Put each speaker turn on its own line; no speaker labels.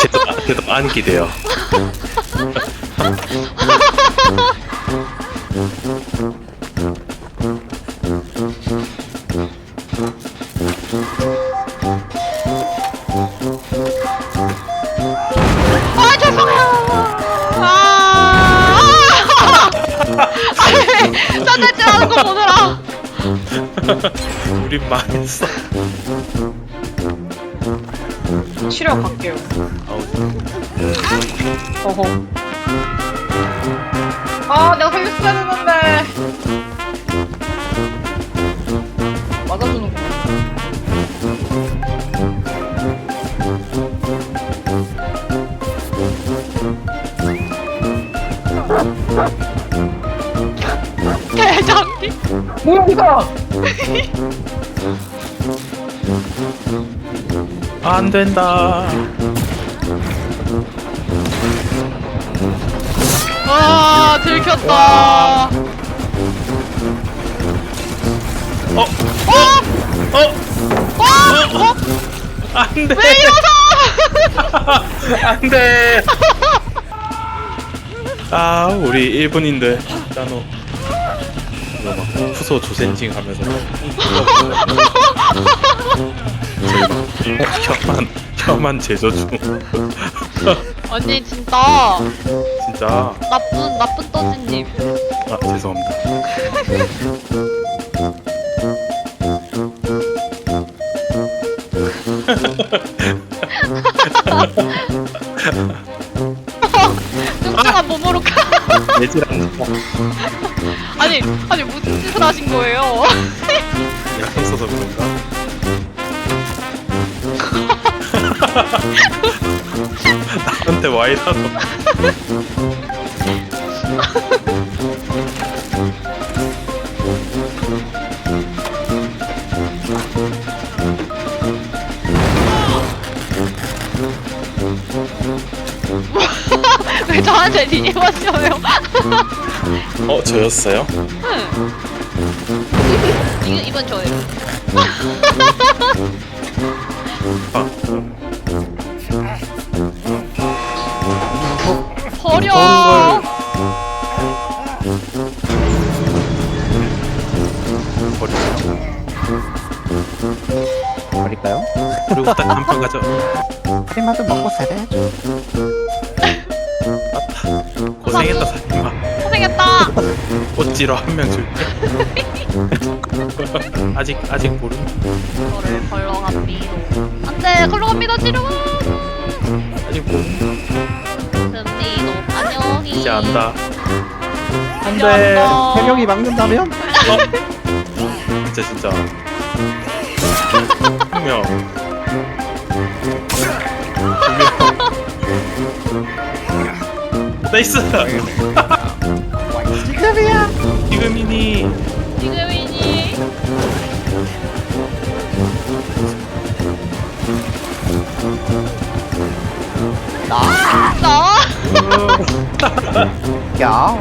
제도, 제도 안 기대요. 우리 망했어.
치료 갈게요. 어허. 아 내가 살렸어야 했는데.
뭐야 이거?
안 된다.
와 들켰다.
어,
어?
어,
어? 어?
안 돼.
왜 이러서?
안 돼. 아, 우리 1분인데. 나노. 이거 막 후소 조센징 하면서. 저희 막 혀만, 혀만 제조 중.
언니 진짜
진짜.
나쁜 나쁜 떠지님.
아, 죄송합니다.
가.
내지랑
아니 아니 무슨 짓을 하신 거예요?
약속 써서 그런가? 나한테 와이라도
저한테 리니마셔요?
어 저였어요?
이건 이건 저예요.
아,
버려.
버릴까요?
그리고 딱 한판 가져.
할인마저 먹고 살아야죠.
꽃지로 한 명 줄게. 아직 아직 모르.
저를 걸러 갑니다. 안돼 걸러 갑니다 지루가.
아직 모르.
금리도 안녕히.
이제 안다. 안돼.
안다.
세 명이 막는다면?
어? 진짜 진짜. 한 명. 두 명. 나이스.
지금이야.
지금이니.
지금이니. 나. 나.
야.